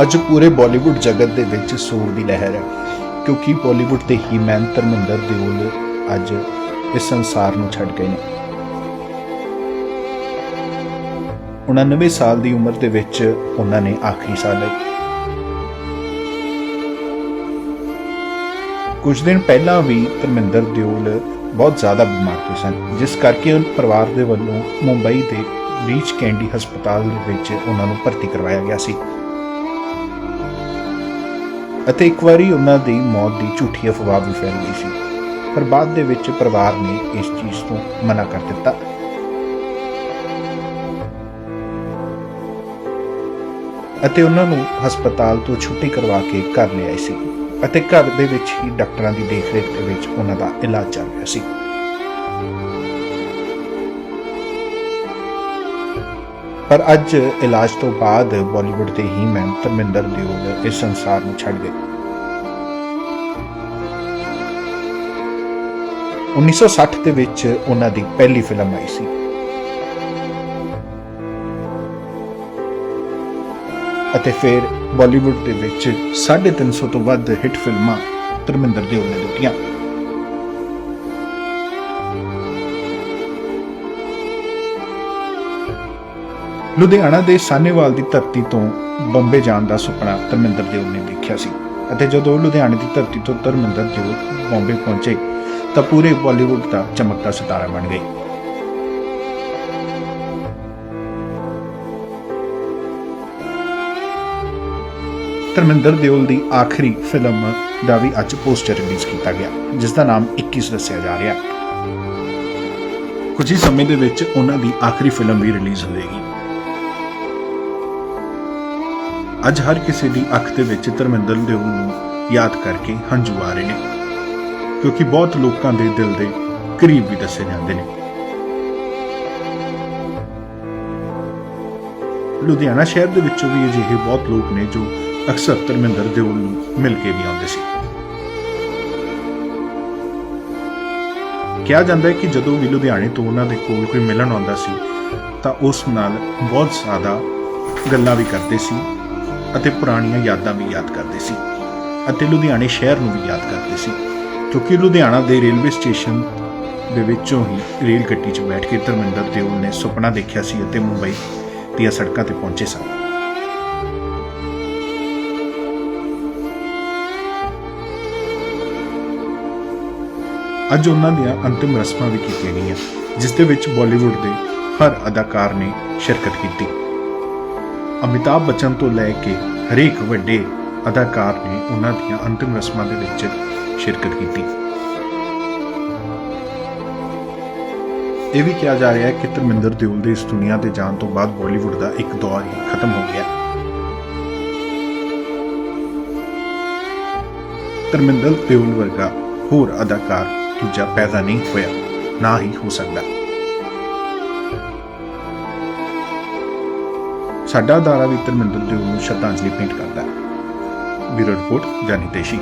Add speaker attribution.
Speaker 1: ਅੱਜ ਪੂਰੇ ਬਾਲੀਵੁੱਡ ਜਗਤ ਦੇ ਵਿੱਚ ਸੂਰ ਦੀ ਲਹਿਰ ਹੈ, ਕਿਉਂਕਿ ਬਾਲੀਵੁੱਡ ਦੇ ਹੀ ਮੈਨ ਧਰਮਿੰਦਰ ਦਿਓਲ ਅੱਜ ਇਸ ਸੰਸਾਰ ਨੂੰ ਛੱਡ ਗਏ ਨੇ 99 ਸਾਲ ਦੀ ਉਮਰ ਦੇ ਵਿੱਚ ਉਹਨਾਂ ਨੇ ਆਖਰੀ ਸਾਹ ਲਈ। ਕੁਝ ਦਿਨ ਪਹਿਲਾਂ ਵੀ ਧਰਮਿੰਦਰ ਦਿਓਲ ਬਹੁਤ ਜ਼ਿਆਦਾ ਬਿਮਾਰ ਹੋਏ ਸਨ, ਜਿਸ ਕਰਕੇ ਉਹ ਪਰਿਵਾਰ ਦੇ ਵੱਲੋਂ ਮੁੰਬਈ ਦੇ ਰੀਚ ਕੈਂਡੀ ਹਸਪਤਾਲ ਦੇ ਵਿੱਚ ਉਹਨਾਂ ਨੂੰ ਭਰਤੀ ਕਰਵਾਇਆ ਗਿਆ ਸੀ। ਅਤੇ ਇੱਕ ਵਾਰੀ ਉਹਨਾਂ ਦੀ ਮੌਤ ਦੀ ਝੂਠੀ ਅਫਵਾਹ ਵੀ ਫੈਲ ਗਈ ਸੀ। ਪਰ ਬਾਅਦ ਦੇ ਵਿੱਚ ਪਰਿਵਾਰ ਨੇ ਇਸ ਚੀਜ਼ ਤੋਂ ਮਨਾ ਕਰ ਦਿੱਤਾ। ਅਤੇ ਉਹਨਾਂ ਨੂੰ ਹਸਪਤਾਲ ਤੋਂ ਛੁੱਟੀ ਕਰਵਾ ਕੇ ਘਰ ਲਿਆਏ ਸੀ। ਅਤੇ ਘਰ ਦੇ ਵਿੱਚ ਹੀ ਡਾਕਟਰਾਂ ਦੀ ਦੇਖਰੇਖ ਦੇ ਵਿੱਚ ਉਹਨਾਂ ਦਾ ਇਲਾਜ ਚੱਲ ਰਿਹਾ ਸੀ। ਪਰ ਅੱਜ ਇਲਾਜ ਤੋਂ ਬਾਅਦ ਬਾਲੀਵੁੱਡ ਦੇ ਹੀ ਮੈਨ ਧਰਮਿੰਦਰ ਦਿਓਲ ਇਸ ਸੰਸਾਰ ਨੂੰ ਛੱਡ ਗਏ। 1960 ਦੇ ਵਿੱਚ ਉਹਨਾਂ ਦੀ ਪਹਿਲੀ ਫਿਲਮ ਆਈ ਸੀ। ਅਤੇ ਫਿਰ ਬਾਲੀਵੁੱਡ ਦੇ ਵਿੱਚ 350 ਤੋਂ ਵੱਧ ਹਿੱਟ ਫਿਲਮਾਂ ਧਰਮਿੰਦਰ ਦਿਓਲ ਨੇ ਦਿੱਤੀਆਂ। ਲੁਧਿਆਣਾ ਦੇ ਸਾਨੇਵਾਲ ਦੀ ਧਰਤੀ ਤੋਂ ਬੰਬੇ ਜਾਣ ਦਾ ਸੁਪਨਾ ਧਰਮਿੰਦਰ ਦਿਓਲ ਨੇ ਦੇਖਿਆ ਸੀ ਅਤੇ ਜਦੋਂ ਲੁਧਿਆਣੇ ਦੀ ਧਰਤੀ ਤੋਂ ਧਰਮਿੰਦਰ ਦਿਓਲ ਬੰਬੇ ਪਹੁੰਚੇ, ਤਾਂ ਪੂਰੇ ਬਾਲੀਵੁੱਡ ਦਾ ਚਮਕਦਾ ਸਿਤਾਰਾ ਬਣ ਗਏ। ਧਰਮਿੰਦਰ ਦਿਓਲ ਦੀ ਆਖਰੀ ਫਿਲਮ ਦਾ ਵੀ ਅੱਜ ਪੋਸਟਰ ਰਿਲੀਜ਼ ਕੀਤਾ ਗਿਆ, ਜਿਸ ਦਾ ਨਾਮ 21 ਦੱਸਿਆ ਜਾ ਰਿਹਾ। ਕੁਝ ਹੀ ਸਮੇਂ ਦੇ ਵਿੱਚ ਉਹਨਾਂ ਦੀ ਆਖਰੀ ਫਿਲਮ ਵੀ ਰਿਲੀਜ਼ ਹੋਵੇਗੀ ਅੱਜ ਹਰ ਕਿਸੇ ਦੀ ਅੱਖ ਦੇ ਵਿੱਚ ਧਰਮਿੰਦਰ ਦਿਓਲ ਨੂੰ ਯਾਦ ਕਰਕੇ ਹੰਝੂ ਆ ਰਹੇ ਨੇ, ਕਿਉਂਕਿ ਬਹੁਤ ਲੋਕਾਂ ਦੇ ਦਿਲ ਦੇ ਕਰੀਬ ਵੀ ਦੱਸੇ ਜਾਂਦੇ ਨੇ। ਲੁਧਿਆਣਾ ਸ਼ਹਿਰ ਦੇ ਵਿੱਚੋਂ ਵੀ ਅਜਿਹੇ ਬਹੁਤ ਲੋਕ ਨੇ ਜੋ ਅਕਸਰ ਧਰਮਿੰਦਰ ਦਿਓਲ ਨੂੰ ਮਿਲ ਕੇ ਵੀ ਆਉਂਦੇ ਸੀ। ਕਿਹਾ ਜਾਂਦਾ ਹੈ ਕਿ ਜਦੋਂ ਵੀ ਲੁਧਿਆਣੇ ਤੋਂ ਉਹਨਾਂ ਦੇ ਕੋਲ ਕੋਈ ਮਿਲਣ ਆਉਂਦਾ ਸੀ, ਤਾਂ ਉਸ ਨਾਲ ਬਹੁਤ ਜ਼ਿਆਦਾ ਗੱਲਾਂ ਵੀ ਕਰਦੇ ਸੀ। ਅਤੇ ਪੁਰਾਣੀਆਂ ਯਾਦਾਂ ਵੀ ਯਾਦ ਕਰਦੇ ਸੀ ਅਤੇ ਲੁਧਿਆਣੇ ਸ਼ਹਿਰ ਨੂੰ ਵੀ ਯਾਦ ਕਰਦੇ ਸੀ, ਕਿਉਂਕਿ ਲੁਧਿਆਣਾ ਦੇ ਰੇਲਵੇ ਸਟੇਸ਼ਨ ਦੇ ਵਿੱਚੋਂ ਹੀ ਰੇਲ ਗੱਡੀ 'ਚ ਬੈਠ ਕੇ ਧਰਮਿੰਦਰ ਦਿਓਲ ਨੇ ਸੁਪਨਾ ਦੇਖਿਆ ਸੀ ਅਤੇ ਮੁੰਬਈ ਦੀਆਂ ਸੜਕਾਂ ਤੇ ਪਹੁੰਚੇ ਸਨ। ਅੱਜ ਉਹਨਾਂ ਦੀਆਂ ਅੰਤਿਮ ਰਸਮਾਂ ਵੀ ਕੀਤੀਆਂ ਗਈਆਂ, ਜਿਸ ਦੇ ਵਿੱਚ ਬਾਲੀਵੁੱਡ ਦੇ ਹਰ ਅਦਾਕਾਰ ਨੇ ਸ਼ਿਰਕਤ ਕੀਤੀ। ਅਮਿਤਾਭ ਬੱਚਨ ਤੋਂ ਲੈ ਕੇ ਹਰੇਕ ਵੱਡੇ ਅਦਾਕਾਰ ਨੇ ਉਹਨਾਂ ਦੀਆਂ ਅੰਤਿਮ ਰਸਮਾਂ ਦੇ ਵਿੱਚ ਸ਼ਿਰਕਤ ਕੀਤੀ। ਇਹ ਵੀ ਕਿਹਾ ਜਾ ਰਿਹਾ ਹੈ ਕਿ ਧਰਮਿੰਦਰ ਦਿਓਲ ਦੇ ਇਸ ਦੁਨੀਆ ਤੇ ਜਾਣ ਤੋਂ ਬਾਅਦ ਬਾਲੀਵੁੱਡ ਦਾ ਇੱਕ ਦੌਰ ਹੀ ਖਤਮ ਹੋ ਗਿਆ। ਧਰਮਿੰਦਰ ਦਿਓਲ ਵਰਗਾ ਹੋਰ ਅਦਾਕਾਰ ਦੂਜਾ ਪੈਦਾ ਨਹੀਂ ਹੋਇਆ, ਨਾ ਹੀ ਹੋ ਸਕਦਾ। ਸਾਡਾ ਅਦਾਰਾ ਵੀ ਧਰਮਿੰਦਰ ਦਿਓਲ ਨੂੰ ਸ਼ਰਧਾਂਜਲੀ ਭੇਂਟ ਕਰਦਾ ਹੈ। ਬਿਊਰੋ ਰਿਪੋਰਟ ਜਾਨੀ ਤੇਸ਼ੀ